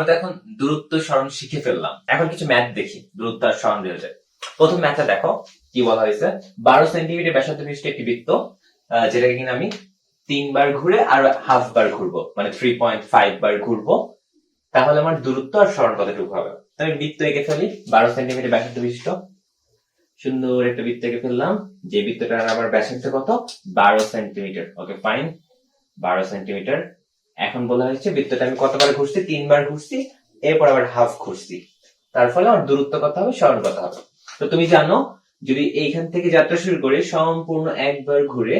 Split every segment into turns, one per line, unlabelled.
আমরা তো এখন দূরত্ব স্মরণ শিখে ফেললাম। এখন কিছু ম্যাথ দেখি, দূরত্ব আর স্মরণ রিলেটেড প্রথম ম্যাথটা দেখো, কি বলা হয়েছে? বারো সেন্টিমিটার ব্যাসার্ধ বিশিষ্ট একটি বৃত্ত যেটাকে কিনা আমি তিনবার ঘুরে আর হাফ বার ঘুরবো মানে থ্রি পয়েন্ট ফাইভ বার ঘুরবো। তাহলে আমার দূরত্ব আর স্মরণ কতটুকু হবে? তো আমি বৃত্ত এঁকে ফেলি, বারো সেন্টিমিটার ব্যাসার্ধ বিশিষ্ট। সুন্দর একটা বৃত্ত এঁকে ফেললাম, যে বৃত্তটার আবার ব্যাসার্ধ কত? বারো সেন্টিমিটার ওকে ফাইন বারো সেন্টিমিটার এখন বলা হয়েছে বৃত্তটা আমি কতবার ঘুরছি তিনবার ঘুরছি এরপর আবার হাফ ঘুরছি তার ফলে আমার দূরত্ব কত হবে স্মরণ কত হবে তো তুমি জানো যদি এইখান থেকে যাত্রা শুরু করে সম্পূর্ণ একবার ঘুরে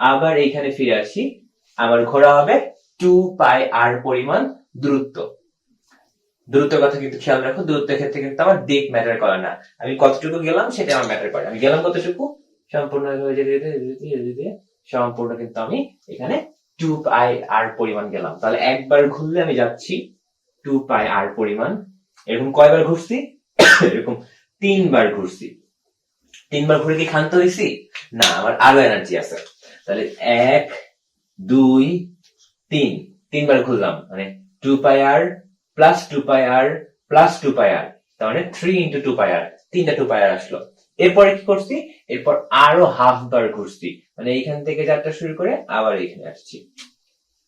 আবার এইখানে ফিরে আসি আমার ঘোরা হবে টু পাই আর পরিমাণ দূরত্ব দূরত্বের কথা কিন্তু খেয়াল রাখো দূরত্বের ক্ষেত্রে কিন্তু আমার দিক ম্যাটার করে না আমি কতটুকু গেলাম সেটা আমার ম্যাটার করে আমি গেলাম কতটুকু সম্পূর্ণ সম্পূর্ণ কিন্তু আমি এখানে টু পাই আর পরিমাণ গেলাম। তাহলে একবার ঘুরলে আমি যাচ্ছি টু পাই আর পরিমাণ। এরকম কয়বার ঘুরছি? এরকম তিনবার ঘুরছি। তিনবার ঘুরে কি ক্ষান্ত হয়েছি না, আমার আরও এনার্জি আছে। তাহলে এক, দুই, তিন। তিনবার ঘুরলাম মানে two pi r plus two pi r plus two pi r তার মানে three into two pi r তিনটা টু পাই আর আসলো। এরপরে কি করছি? এরপর আরও হাফ বার ঘুরছি মানে এইখান থেকে যাত্রা শুরু করে আবার এইখানে আসছি।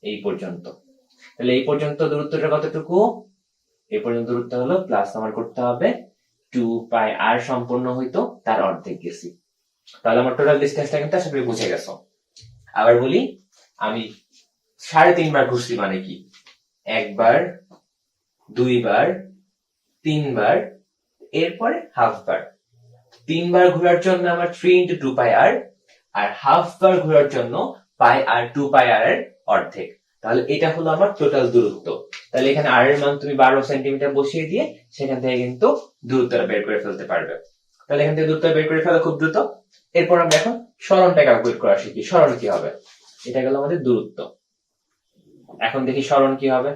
এই পর্যন্ত। তাহলে এই পর্যন্ত দূরত্বটা কতটুকু? এই পর্যন্ত দূরত্ব হলো প্লাস আমার করতে হবে টু পাই আর সম্পূর্ণ হইতো, তার অর্ধেক গেছি। তাহলে আমার টোটাল ডিস্টেন্সটা কিন্তু আসলে বুঝে গেছো। আবার বলি, আমি সাড়ে তিনবার ঘুরছি মানে কি? একবার দুইবার তিনবার এরপরে হাফ বার তিনবার ঘোরার জন্য আমার three into two pi r আর হাফ বার ঘোরার জন্য পাই আর টু পাই আর এর অর্ধেক। তাহলে এটা হলো আমার টোটাল দূরত্ব। তাহলে এখানে আর এর মান তুমি বারো সেন্টিমিটার বসিয়ে দিয়ে সেখান থেকে কিন্তু দূরত্বটা বের করে ফেলতে পারবে। তাহলে এখান থেকে দূরত্ব বের করে ফেলা খুব দ্রুত। এরপর আমরা এখন স্মরণটা ক্যালকুলেট করা শিখি। স্মরণ কি হবে? এটা গেল আমাদের দূরত্ব। এখন দেখি স্মরণ কি হবে।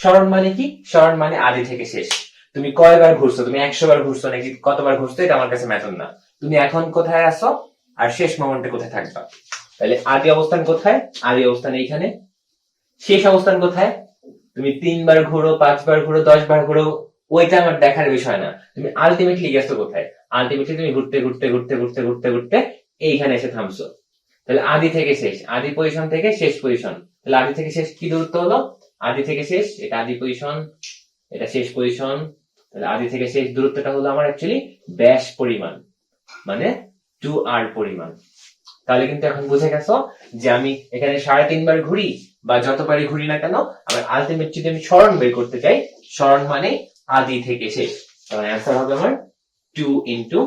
স্মরণ মানে কি? স্মরণ মানে আদি থেকে শেষ। তুমি কয়বার ঘুরছো? তুমি একশো বার ঘুরছো নাকি কতবার ঘুরছো? এটা আমার কাছে ম্যাথন না। তুমি এখন কোথায় আসো আর শেষ মোমেন্টে কোথায় থাকবা? তাহলে আদি অবস্থান কোথায়? আদি অবস্থান এইখানে। শেষ অবস্থান কোথায়? তুমি তিনবার ঘুরো, পাঁচবার ঘুরো দশ বার ঘুরো, ওইটা আমার দেখার বিষয় না। তুমি আলটিমেটলি গেছো কোথায়? আলটিমেটলি তুমি ঘুরতে ঘুরতে ঘুরতে ঘুরতে ঘুরতে ঘুরতে এইখানে এসে থামছো। তাহলে আদি থেকে শেষ। আদি পজিশন থেকে শেষ পজিশন তাহলে আদি থেকে শেষ কি দূরত্ব হলো? আদি থেকে শেষ, এটা আদি পজিশন এটা শেষ পজিশন তাহলে আদি থেকে শেষ দূরত্বটা হলো আমার অ্যাকচুয়ালি ব্যাস পরিমাণ মানে টু আর পরিমাণ। তাহলে কিন্তু এখন বুঝে গেছো যে আমি এখানে সাড়ে তিনবার ঘুরি বা যতবারই ঘুরি না কেন, আমার আলটিমেট যদি আমি স্মরণ বের করতে চাই, স্মরণ মানে আদি থেকে শেষ। তাহলে অ্যান্সার হবে আমার টু ইন্টু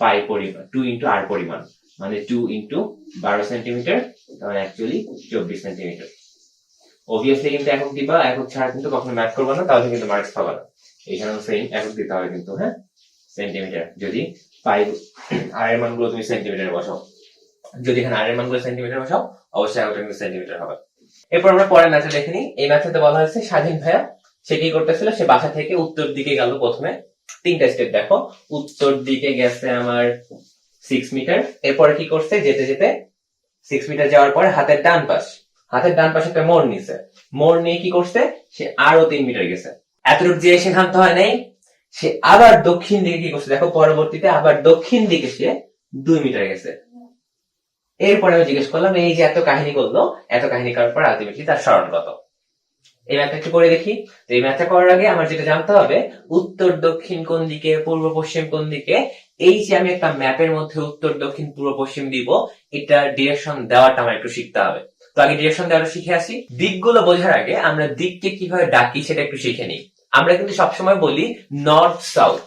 পাই পরিমাণ টু ইন্টু আর পরিমাণ মানে টু ইন্টু বারো সেন্টিমিটার তাহলে অ্যাকচুয়ালি চব্বিশ সেন্টিমিটার অবভিয়াসলি কিন্তু একক দিবা একক ছাড়া কিন্তু কখনো ম্যাথ করব না, তাহলে কিন্তু মার্কস পাবা না। এইখানেও সেম একক দিতে হবে কিন্তু হ্যাঁ? সেন্টিমিটার যদি পাই আর এর মানগুলো তুমি সেন্টিমিটারে বসাও। যদি এখানে আর এর মানগুলো সেন্টিমিটার বসাও, অবশ্যই এককটা কিন্তু সেন্টিমিটার হবে। এরপর আমরা পরের ম্যাথে দেখে নিই। এই ম্যাথে বলা হয়েছে, স্বাধীন ভাইয়া, সে কি করতেছিল? সে বাসা থেকে উত্তর দিকে গেল প্রথমে। তিনটা স্টেপ দেখো। উত্তর দিকে গেছে আমার সিক্স মিটার এরপরে কি করছে? যেতে যেতে সিক্স মিটার যাওয়ার পরে হাতের ডান পাশ। হাতের ডান পাশে একটা মোড় নিছে। মোড় নিয়ে কি করছে? সে আরও তিন মিটার গেছে। এতটুকু যে সে হয় নাই। সে আবার দক্ষিণ দিকে কি করছে? দেখো পরবর্তীতে আবার দক্ষিণ দিকে সে দুই মিটার গেছে। এরপরে আমি জিজ্ঞেস করলাম, এই যে এত কাহিনী করল, এত কাহিনী করার পর আলটিমেটলি তার স্মরণ কত? এই ম্যাথটা একটু করে দেখি। তো এই ম্যাথটা করার আগে আমার যেটা জানতে হবে, উত্তর, দক্ষিণ কোন দিকে, পূর্ব, পশ্চিম কোন দিকে? এই যে আমি একটা ম্যাপের মধ্যে উত্তর, দক্ষিণ, পূর্ব, পশ্চিম দিব, এটা ডিরেকশন দেওয়াটা আমার একটু শিখতে হবে। তো আগে ডিরেকশন দেওয়াটা শিখে আসি। দিকগুলো বোঝার আগে আমরা দিককে কীভাবে ডাকি সেটা একটু শিখে নিই। আমরা কিন্তু সবসময় বলি নর্থ সাউথ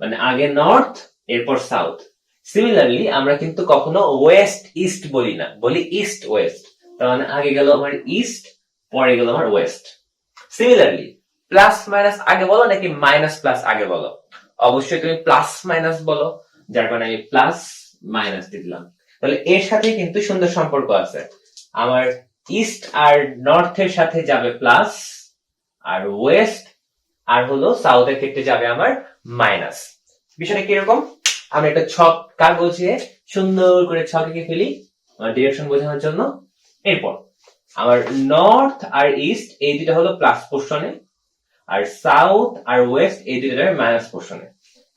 মানে আগে নর্থ এরপর সাউথ সিমিলারলি আমরা কিন্তু কখনো ওয়েস্ট ইস্ট বলি না, বলি ইস্ট ওয়েস্ট তার মানে আগে গেল আমার ইস্ট পরে গেল আমার ওয়েস্ট সিমিলারলি প্লাস মাইনাস আগে বলো নাকি মাইনাস প্লাস আগে বলো? অবশ্যই তুমি প্লাস মাইনাস বলো, যার কারণে আমি প্লাস মাইনাস দিলাম। তাহলে এর সাথে কিন্তু সুন্দর সম্পর্ক আছে। আমার ইস্ট আর নর্থের সাথে যাবে প্লাস আর ওয়েস্ট আর হলো সাউথের ক্ষেত্রে যাবে আমার মাইনাস বিষয়টা কীরকম? আমরা একটা ছক কাগজে সুন্দর করে ছক এঁকে ফেলি ডিরেকশন বোঝানোর জন্য। এরপর, আমার নর্থ আর ইস্ট এই দুটা হলো প্লাস পোর্শনে আর সাউথ আর ওয়েস্ট এই দুটা যাবে মাইনাস পোর্শনে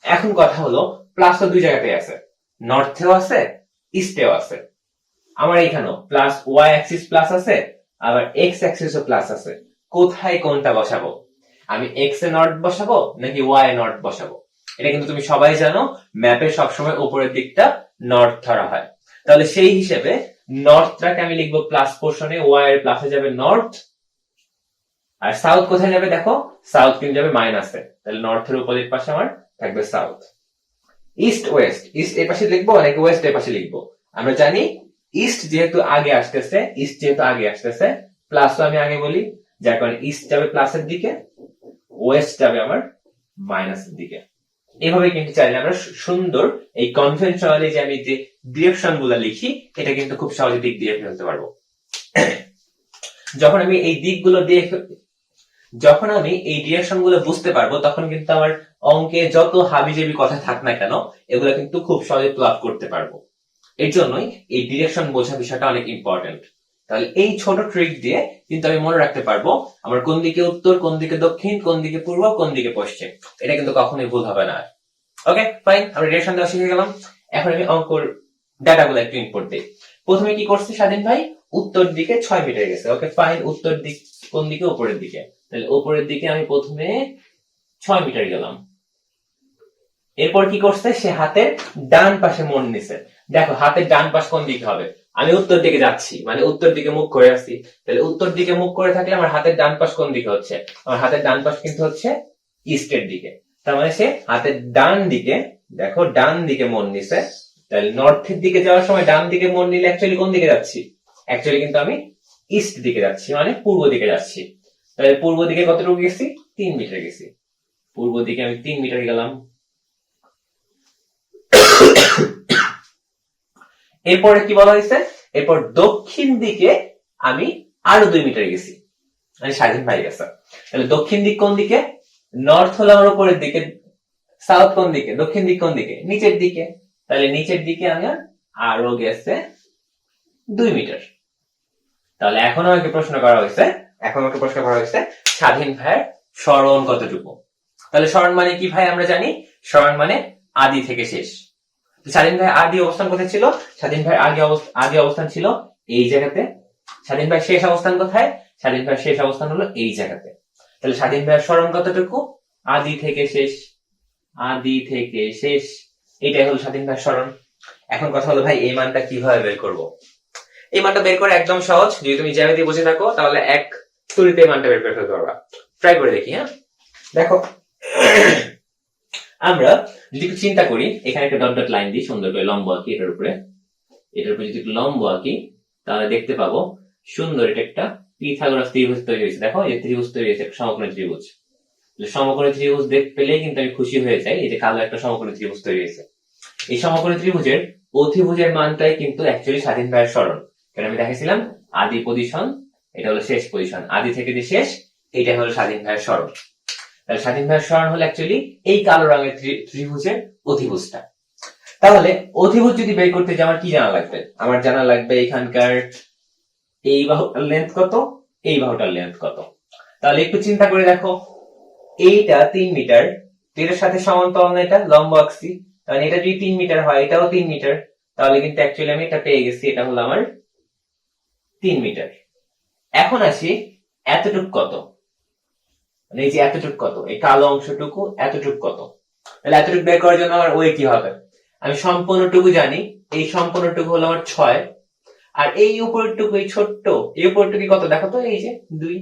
এখন কথা হলো প্লাস তো দুই জায়গাতেই আছে। নর্থেও আছে ইস্টেও আছে। আমার এখানেও প্লাস ওয়াই অ্যাক্সিস প্লাস আছে, আবার এক্স অ্যাক্সিসও প্লাস আছে। কোথায় কোনটা বসাবো? আমি এক্স এ নর্থ বসাবো নাকি ওয়াই নর্থ বসাবো? এটা কিন্তু তুমি সবাই জানো ম্যাপে সবসময় উপরের দিকটা নর্থ ধরা হয়। তাহলে সেই হিসেবে নর্থটাকে আমি লিখব প্লাস পোর্শনে ওয়াই এর প্লাসে যাবে নর্থ আর সাউথ কোথায় যাবে দেখো? সাউথ কিন্তু যাবে মাইনাসে তাহলে নর্থের উপরের পাশে আমার থাকবে সাউথ ইস্ট ওয়েস্ট ইস্ট এর পাশে লিখব নাকি ওয়েস্ট এর পাশে লিখব? আমরা জানি ইস্ট যেহেতু আগে আসতেছে ইস্ট যেহেতু আগে আসতেছে প্লাস আমি আগে বলি, যার কারণে ইস্ট যাবে প্লাসের দিকে ওয়েস্ট যাবে আমার মাইনাসের দিকে। এভাবে কিন্তু চাইলে আমরা সুন্দর এই কনভেনশনালি যে আমি যে ডিরেকশনগুলো লিখি, এটা কিন্তু খুব সহজে দিক দিয়ে ফেলতে পারব। যখন আমি এই দিকগুলো দিয়ে যখন আমি এই ডিরেকশনগুলো বুঝতে পারব, তখন কিন্তু আমার অঙ্কে যত হাবিজাবি কথা থাক না কেন, এগুলো কিন্তু খুব সহজে প্লাগ করতে পারব। এর জন্যই এই ডিরেকশন বোঝা বিষয়টা অনেক ইম্পর্টেন্ট তাহলে এই ছোট ট্রিক দিয়ে কিন্তু আমি মনে রাখতে পারব আমার কোন দিকে উত্তর, কোন দিকে দক্ষিণ, কোন দিকে পূর্ব, কোন দিকে পশ্চিম। এটা কিন্তু কখনোই ভুল হবে না। ওকে ফাইন আমরা ডিরেকশন দেওয়া শিখে গেলাম। এখন আমি অঙ্কর ডাটাগুলো একটু ইনপুট দিই। প্রথমে কি করছি স্বাধীন ভাই? উত্তর দিকে ছয় মিটার গেছে। ওকে ফাইন উত্তর দিক, কোন দিকে? উপরের দিকে। তাহলে উপরের দিকে আমি প্রথমে ছয় মিটার গেলাম। এরপর কি করছে? সে হাতের ডান পাশে মন নিছে। দেখো, হাতের ডান পাশ কোন দিকে হবে? আমি উত্তর দিকে যাচ্ছি মানে উত্তর দিকে মুখ করে আসছি। তাহলে উত্তর দিকে মুখ করে থাকলে আমার হাতের ডান পাশ কোন দিকে হচ্ছে? আমার হাতের ডান পাশ কিন্তু হচ্ছে ইস্টের দিকে। তার মানে সে হাতের ডান দিকে, দেখো, ডান দিকে মন নিছে। তাহলে নর্থের দিকে যাওয়ার সময় ডান দিকে মন নিলে অ্যাকচুয়ালি কোন দিকে যাচ্ছি? অ্যাকচুয়ালি কিন্তু আমি ইস্ট দিকে যাচ্ছি মানে পূর্ব দিকে যাচ্ছি। তাহলে পূর্ব দিকে কতটুকু গেছি? তিন মিটার গেছি। পূর্ব দিকে আমি তিন মিটার গেলাম। এরপরে কি বলা হয়েছে? এরপর দক্ষিণ দিকে আমি আরও দুই মিটার গেছি। মানে স্বাধীন ভাই গেছে। তাহলে দক্ষিণ দিক কোন দিকে? নর্থ হলো আমার উপরের দিকে সাউথ কোন দিকে? দক্ষিণ দিক কোন দিকে? নিচের দিকে। তাহলে নিচের দিকে আমার আরও গেছে দুই মিটার। তাহলে এখন আমাকে প্রশ্ন করা হয়েছে, এখন আমাকে প্রশ্ন করা হয়েছে, স্বাধীন ভাইয়ের স্মরণ কতটুকু? তাহলে স্মরণ মানে কি ভাই আমরা জানি? স্মরণ মানে আদি থেকে শেষ। স্বাধীন ভাই আদি অবস্থান কোথায় ছিল? স্বাধীন ভাই আগে আদি অবস্থান ছিল এই জায়গাতে। স্বাধীন ভাই শেষ অবস্থান কোথায়? স্বাধীন ভাই শেষ অবস্থান হলো এই জায়গাতে। তাহলে স্বাধীন ভাইয়ের স্মরণ কতটুকু? আদি থেকে শেষ, আদি থেকে শেষ। এটাই হলো স্বাধীন ভাইয়ের স্মরণ। এখন কথা হলো, ভাই, এই মানটা কীভাবে বের করব? এই মানটা বের করা একদম সহজ। যদি তুমি জ্যামিতি বুঝে থাকো, তাহলে এক তুলিতে মানটা বের করে ফেলতে পারবা। ট্রাই করে দেখি হ্যাঁ? দেখো আমরা যদি একটু চিন্তা করি, এখানে একটা ডট ডট লাইন দিই, সুন্দর করে লম্ব আঁকি এটার উপরে। এটার উপরে যদি একটু লম্ব আঁকি, তাহলে দেখতে পাবো সুন্দর এটা একটা পিথাগোরাস ত্রিভুজ তৈরি হয়েছে। দেখো, এই ত্রিভুজ তৈরি হয়েছে, একটা সমকোণী ত্রিভুজ। সমকোণী ত্রিভুজ দেখ পেলেই কিন্তু আমি খুশি হয়ে যাই, এই যে কালো একটা সমকোণী ত্রিভুজ তৈরি হয়েছে। এই সমকোণী ত্রিভুজের অধিভুজের মানটাই কিন্তু অ্যাকচুয়ালি স্বাধীন ভাইয়ের স্মরণ। কারণ আমি দেখেছিলাম আদি পজিশন এটা হলো শেষ পজিশন আদি থেকে যে শেষ এটা হলো স্বাধীন ভাইয়ের স্মরণ। তাহলে স্বাধীন ভাইয়ের স্মরণ হলো অ্যাকচুয়ালি এই কালো রঙের ত্রিভুজের অধিভুজটা। তাহলে অধিভুজ যদি বের করতে যে আমার কি জানা লাগবে? আমার জানা লাগবে এখানকার এই বাহুটার লেন্থ কত? এই বাহুটার লেন্থ কত? তাহলে একটু চিন্তা করে দেখো। এইটা তিন মিটার, এটার সাথে সমান্তরাল এটা লম্ব আঁকছি। তাহলে এটা যদি তিন মিটার হয়, এটাও তিন মিটার। তাহলে কিন্তু অ্যাকচুয়ালি আমি এটা পেয়ে গেছি, এটা হলো আমার তিন মিটার। এখন আসি এতটুক কত? মানে এই যে এতটুক কত? এই কালো অংশটুকু এতটুক কত? তাহলে এতটুকু বের করার জন্য আমার ওয়ে কি হবে? আমি সম্পূর্ণটুকু জানি, এই সম্পূর্ণটুকু হলো আমার ছয়। আর এই উপরটুকু এই ছোট্ট, এই উপরটুকু কত? দেখো তো, এই যে দুই।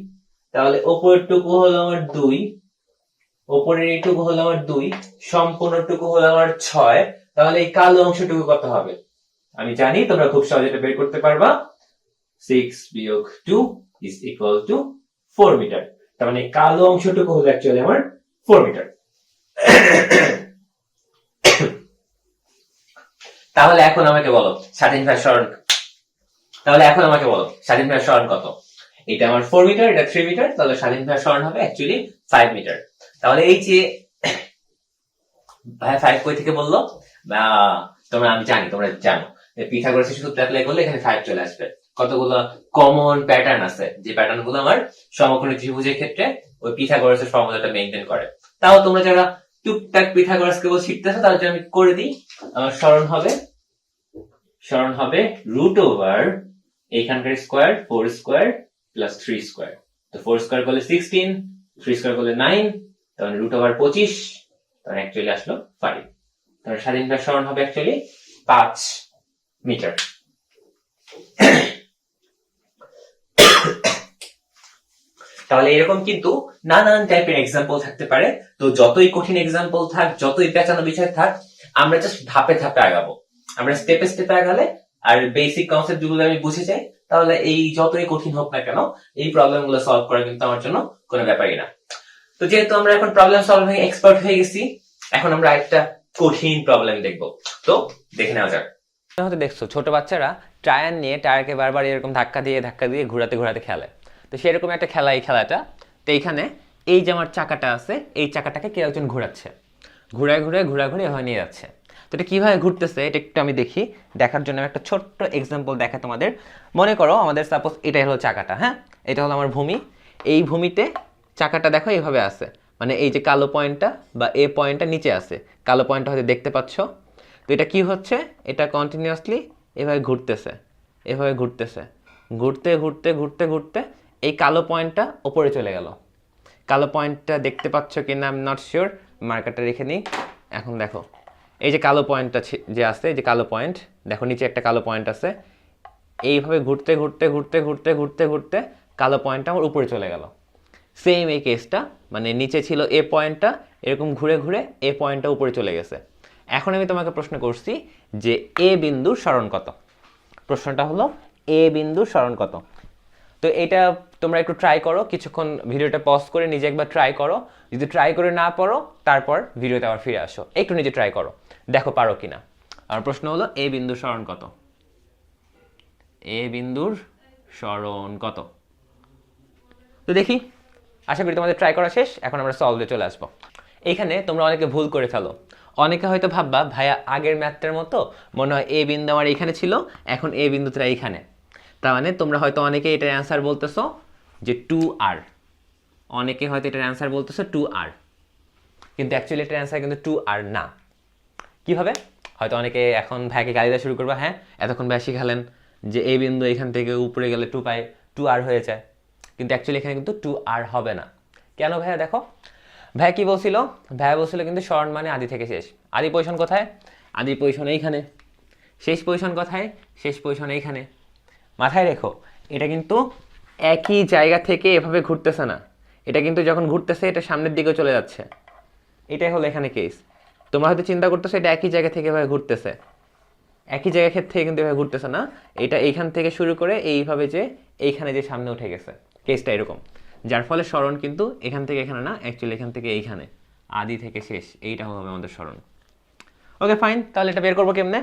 তাহলে উপরটুকু হলো আমার দুই উপরের এইটুকু হলো আমার দুই, সম্পূর্ণটুকু হলো আমার ছয়। তাহলে এই কালো অংশটুকু কত হবে? আমি জানি, তোমরা খুব সহজে এটা বের করতে পারবা। সিক্স বিয়োগ two is equal to four metre তার মানে কালো অংশটুকু হলো অ্যাকচুয়ালি আমার ফোর মিটার তাহলে এখন আমাকে বলো স্বাধীন ভাই স্মরণ তাহলে এখন আমাকে বলো স্বাধীন ভাই স্মরণ কত? এটা আমার ফোর মিটার এটা থ্রি মিটার তাহলে স্বাধীন ভাই স্মরণ হবে অ্যাকচুয়ালি ফাইভ মিটার তাহলে এই যে ভাই ফাইভ কই থেকে বলল? তোমরা আমি জানি, তোমরা জানো। পিথাগোরাসের সূত্র অ্যাপ্লাই করলে এখানে ফাইভ চলে আসবে। কতগুলো কমন প্যাটার্ন আছে? যে প্যাটার্নগুলো আমার সমকোণী ত্রিভুজের ক্ষেত্রে ওই পিথাগোরাসের ফর্মুলাটা মেনটেন করে। তাও তোমরা যারা টুকটাক পিথাগোরাস কেবল শিখতেছো, তাদের আমি করে দিই। আমার স্মরণ হবে স্মরণ হবে রুট ওভার এইখানকার square four square plus three square তো ফোর স্কোয়ার করলে সিক্সটিন থ্রি স্কোয়ার করলে নাইন তখন রুট ওভার পঁচিশ তখন অ্যাকচুয়ালি আসলো ফাইভ তখন স্বাধীনতার স্মরণ হবে অ্যাকচুয়ালি পাঁচ মিটার তাহলে এরকম কিন্তু নানান টাইপের এক্সাম্পল থাকতে পারে। তো যতই কঠিন এক্সাম্পল থাক, যতই পেঁচানো বিষয় থাক, আমরা জাস্ট ধাপে ধাপে আগাবো। আমরা স্টেপে স্টেপে আগালে আর বেসিক কনসেপ্টগুলো আমি বুঝে যাই, তাহলে এই যতই কঠিন হোক না কেন, এই প্রবলেমগুলো সলভ করা কিন্তু আমার জন্য কোনো ব্যাপারই না। তো যেহেতু আমরা এখন প্রবলেম সলভিং এক্সপার্ট হয়ে গেছি, এখন আমরা একটা কঠিন প্রবলেম দেখব। তো দেখে নেওয়া যাক।
দেখছ, ছোট বাচ্চারা টায়ার নিয়ে টায়ারকে বারবার এরকম ধাক্কা দিয়ে ধাক্কা দিয়ে ঘোরাতে ঘোরাতে খেলে। তো সেরকম একটা খেলা এই খেলাটা। তো এইখানে এই যে আমার চাকাটা আছে, এই চাকাটাকে কেউ একজন ঘোরাচ্ছে। ঘুরায় ঘুরে ঘুরা ঘুরে এভাবে নিয়ে যাচ্ছে। তো এটা কীভাবে ঘুরতেছে এটা একটু আমি দেখি। দেখার জন্য একটা ছোট্ট এক্সাম্পল দেখা তোমাদের। মনে করো আমাদের সাপোজ এটাই হলো চাকাটা হ্যাঁ? এটা হলো আমার ভূমি। এই ভূমিতে চাকাটা দেখো এইভাবে আছে। মানে এই যে কালো পয়েন্টটা বা এ পয়েন্টটা নিচে আছে। কালো পয়েন্টটা হয়তো দেখতে পাচ্ছ। তো এটা কি হচ্ছে? এটা কন্টিনিউয়াসলি এভাবে ঘুরতেছে। এভাবে ঘুরতেছে। ঘুরতে ঘুরতে ঘুরতে ঘুরতে এই কালো পয়েন্টটা ওপরে চলে গেল। কালো পয়েন্টটা দেখতে পাচ্ছ কি না আমি নট শিওর মার্কারটা রেখে নিই। এখন দেখো, এই যে কালো পয়েন্টটা যে আছে, এই যে কালো পয়েন্ট, দেখো নিচে একটা কালো পয়েন্ট আছে। এইভাবে ঘুরতে ঘুরতে ঘুরতে ঘুরতে ঘুরতে ঘুরতে কালো পয়েন্টটা আমার উপরে চলে গেল। সেম এই কেসটা মানে নিচে ছিল এ পয়েন্টটা, এরকম ঘুরে ঘুরে এ পয়েন্টটা উপরে চলে গেছে। এখন আমি তোমাকে প্রশ্ন করছি যে এ বিন্দুর স্মরণ কত? প্রশ্নটা হলো, এ বিন্দুর স্মরণ কত? তো এটা তোমরা একটু ট্রাই করো। কিছুক্ষণ ভিডিওটা পজ করে নিজে একবার ট্রাই করো। যদি ট্রাই করে না পারো, তারপর ভিডিওতে আবার ফিরে আসো। একটু নিজে ট্রাই করো। দেখো পারো কিনা। আর প্রশ্ন হলো এ বিন্দুর স্মরণ কত? এ বিন্দুর স্মরণ কত? তো দেখি। আশা করি তোমাদের ট্রাই করা শেষ। এখন আমরা সলভে চলে আসব। এইখানে তোমরা অনেকে ভুল করে ফেলো। অনেকে হয়তো ভাববা, ভাইয়া, আগের ম্যাথটার মতো মনে হয় এ বিন্দু আমার এইখানে ছিল, এখন এ বিন্দুটা এইখানে। তার মানে তোমরা হয়তো অনেকে এটার অ্যান্সার বলতেছো যে টু আর অনেকে হয়তো এটার অ্যান্সার বলতেছো টু আর কিন্তু অ্যাকচুয়ালি এটার অ্যান্সার কিন্তু টু আর না। কীভাবে? হয়তো অনেকে এখন ভাইকে গালি দেওয়া শুরু করবে হ্যাঁ এতক্ষণ ভাই শিখালেন যে এই বিন্দু এখান থেকে উপরে গেলে টু পাই টু আর হয়ে যায়। কিন্তু অ্যাকচুয়ালি এখানে কিন্তু টু আর হবে না। কেন ভাইয়া দেখো? ভাইয়া কি বলছিল? ভাইয়া বলছিল কিন্তু স্মরণ মানে আদি থেকে শেষ। আদি পজিশন কোথায়? আদি পজিশন এইখানে। শেষ পজিশন কোথায়? শেষ পজিশন এইখানে। মাথায় রেখো, এটা কিন্তু একই জায়গা থেকে এভাবে ঘুরতেছে না। এটা কিন্তু যখন ঘুরতেছে, এটা সামনের দিকে চলে যাচ্ছে। এটাই হলো এখানে কেস তোমরা হয়তো চিন্তা করতেছো, এটা একই জায়গা থেকে এভাবে ঘুরতেছে। একই জায়গা ক্ষেত্রে কিন্তু এভাবে ঘুরতেছে না। এটা এইখান থেকে শুরু করে এইভাবে যে এইখানে যে সামনে উঠে গেছে। কেসটা এরকম। যার ফলে স্মরণ কিন্তু এখান থেকে এখানে না অ্যাকচুয়ালি এখান থেকে এইখানে। আদি থেকে শেষ। এইটা হবে আমাদের স্মরণ। ওকে ফাইন তাহলে এটা বের করব কেমনে?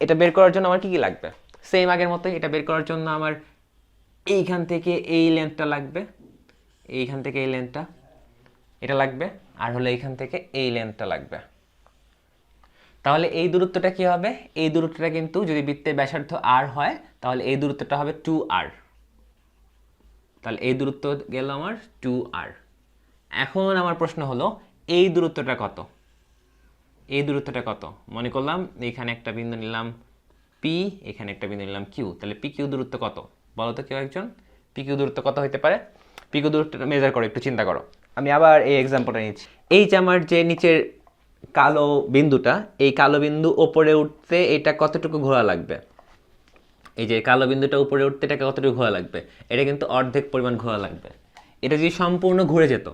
এটা বের করার জন্য আমার কি কি লাগবে? সেম আগের মতোই, এটা বের করার জন্য আমার এইখান থেকে এই লেন্থটা লাগবে। এইখান থেকে এই লেন্থটা এটা লাগবে। আর হলো এইখান থেকে এই লেন্থটা লাগবে। তাহলে এই দূরত্বটা কি হবে? এই দূরত্বটা কিন্তু যদি বৃত্তের ব্যাসার্ধ আর হয়, তাহলে এই দূরত্বটা হবে টু আর তাহলে এই দূরত্ব গেল আমার টু আর এখন আমার প্রশ্ন হলো, এই দূরত্বটা কত? এই দূরত্বটা কত? মনে করলাম এখানে একটা বিন্দু নিলাম পি এখানে একটা বিন্দু নিলাম কিউ তাহলে পি কিউ দূরত্ব কত? বলো তো কেউ একজন। পি কিউ দূরত্ব কত হতে পারে? পি কিউ দূরত্বটা মেজার করো, একটু চিন্তা করো। আমি আবার এই এক্সাম্পলটা নিচ্ছি। এই যে আমার যে নিচের কালো বিন্দুটা, এই কালো বিন্দু ওপরে উঠতে এটা কতটুকু ঘোরা লাগবে? এই যে কালো বিন্দুটা উপরে উঠতে এটাকে কতটুকু ঘোরা লাগবে? এটা কিন্তু অর্ধেক পরিমাণ ঘোরা লাগবে। এটা যদি সম্পূর্ণ ঘুরে যেত,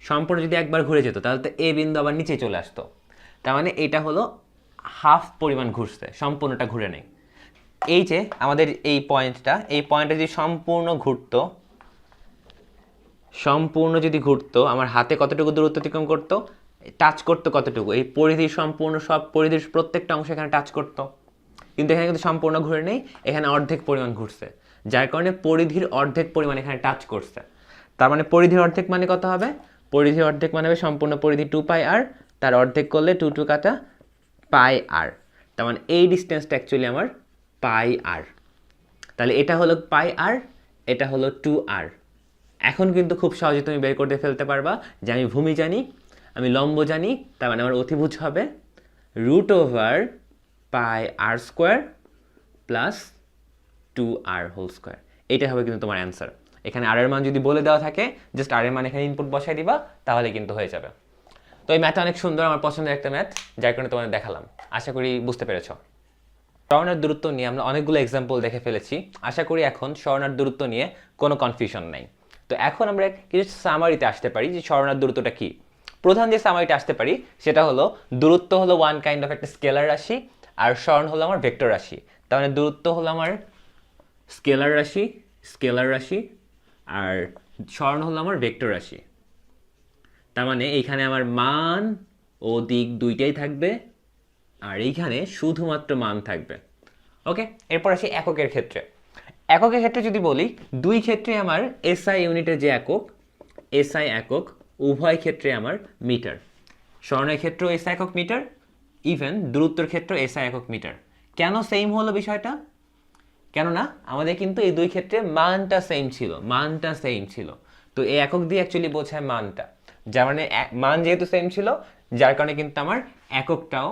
সম্পূর্ণ যদি একবার ঘুরে যেত, তাহলে তো এ বিন্দু আবার নিচে চলে আসতো। তার মানে এটা হলো হাফ পরিমাণ ঘুরছে, সম্পূর্ণটা ঘুরে নেই। এই যে আমাদের এই পয়েন্টটা এই পয়েন্টটা যদি সম্পূর্ণ ঘুরতো, সম্পূর্ণ যদি ঘুরতো, আমার হাতে কতটুকু দূরত্ব অতিক্রম করতো টাচ করতো কতটুকু, এই পরিধির সম্পূর্ণ সব পরিধির প্রত্যেকটা অংশ এখানে টাচ করতো। কিন্তু এখানে কিন্তু সম্পূর্ণ ঘুরে নেই, এখানে অর্ধেক পরিমাণ ঘুরছে, যার কারণে পরিধির অর্ধেক পরিমাণ এখানে টাচ করছে। তার মানে পরিধির অর্ধেক মানে কত হবে? পরিধির অর্ধেক মানে হবে সম্পূর্ণ পরিধি টু পাই আর তার অর্ধেক করলে টু টু কাটা পাই আর। তার মানে এই ডিস্টেন্সটা অ্যাকচুয়ালি আমার পাই আর। তাহলে এটা হলো পাই আর, এটা হলো টু আর এখন কিন্তু খুব সহজে তুমি বের করতে ফেলতে পারবা যে আমি ভূমি জানি, আমি লম্ব জানি, তার মানে আমার অতিভুজ হবে root over pi r square plus two r whole square এইটা হবে কিন্তু তোমার অ্যান্সার এখানে আর এর মান যদি বলে দেওয়া থাকে জাস্ট আর এর মান এখানে ইনপুট বসাই দিবা, তাহলে কিন্তু হয়ে যাবে। তো এই ম্যাথ অনেক সুন্দর, আমার পছন্দের একটা ম্যাথ, যার কারণে তোমাদের দেখালাম। আশা করি বুঝতে পেরেছ। স্বর্ণের দূরত্ব নিয়ে আমরা অনেকগুলো এক্সাম্পল দেখে ফেলেছি। আশা করি এখন স্বর্ণের দূরত্ব নিয়ে কোনো কনফিউশন নাই। তো এখন আমরা কিছু সামারিতে আসতে পারি যে স্বর্ণের দূরত্বটা কি। প্রধান যে সামারিটা আসতে পারি, সেটা হলো দূরত্ব হলো ওয়ান কাইন্ড অফ একটা স্কেলার রাশি, আর স্বর্ণ হলো আমার ভেক্টর রাশি। তার মানে দূরত্ব হলো আমার স্কেলার রাশি স্কেলার রাশি, আর স্বর্ণ হলো আমার ভেক্টর রাশি। তার মানে এইখানে আমার মান ও দিক দুইটাই থাকবে, আর এইখানে শুধুমাত্র মান থাকবে। ওকে, এরপর আসি এককের ক্ষেত্রে। এককের ক্ষেত্রে যদি বলি, দুই ক্ষেত্রে আমার এসআই ইউনিটের যে একক এসআই একক, উভয় ক্ষেত্রে আমার মিটার। স্বর্ণের ক্ষেত্রেও এসআই একক মিটার ইভেন দূরত্বের ক্ষেত্রেও এসআই একক মিটার। কেন সেম হলো বিষয়টা? কেননা আমাদের কিন্তু এই দুই ক্ষেত্রে মানটা সেম ছিল, মানটা সেম ছিল। তো এই একক দিয়ে অ্যাকচুয়ালি বোঝায় মানটা। যার মানে মান যেহেতু সেম ছিল, যার কারণে কিন্তু আমার এককটাও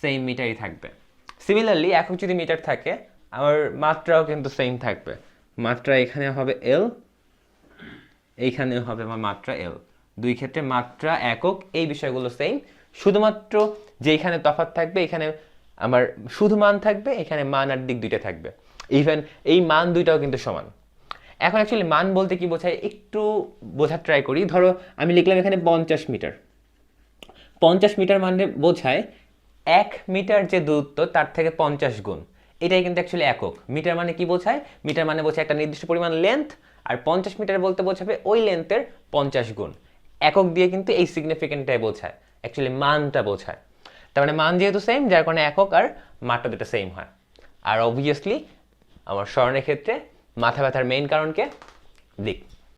সেম মিটারই থাকবে। সিমিলারলি একক যদি মিটার থাকে, আমার মাত্রাও কিন্তু সেম থাকবে। মাত্রা এখানে হবে এল এইখানেও হবে আমার মাত্রা এল দুই ক্ষেত্রে মাত্রা, একক, এই বিষয়গুলো সেম শুধুমাত্র যে যেখানে তফাৎ থাকবে, এখানে আমার শুধু মান থাকবে, এখানে মান আর দিক দুইটা থাকবে। ইভেন এই মান দুইটাও কিন্তু সমান। এখন অ্যাকচুয়ালি মান বলতে কি বোঝায় একটু বোঝার ট্রাই করি। ধরো, আমি লিখলাম এখানে পঞ্চাশ মিটার। পঞ্চাশ মিটার মানে বোঝায় এক মিটার যে দূরত্ব, তার থেকে পঞ্চাশ গুণ। এটাই কিন্তু অ্যাকচুয়ালি একক। মিটার মানে কি বোঝায়? মিটার মানে বোঝায় একটা নির্দিষ্ট পরিমাণ লেন্থ আর পঞ্চাশ মিটার বলতে বোঝাবে ওই লেন্থের পঞ্চাশ গুণ। একক দিয়ে কিন্তু এই সিগনিফিকেন্টটাই বোঝায়। অ্যাকচুয়ালি মানটা বোঝায়। তার মানে মান যেহেতু সেম যার কারণে একক আর মাত্রা দুটো সেম হয়। আর অবভিয়াসলি আমার স্মরণের ক্ষেত্রে মাথা ব্যথার মেইন কারণকে দিক।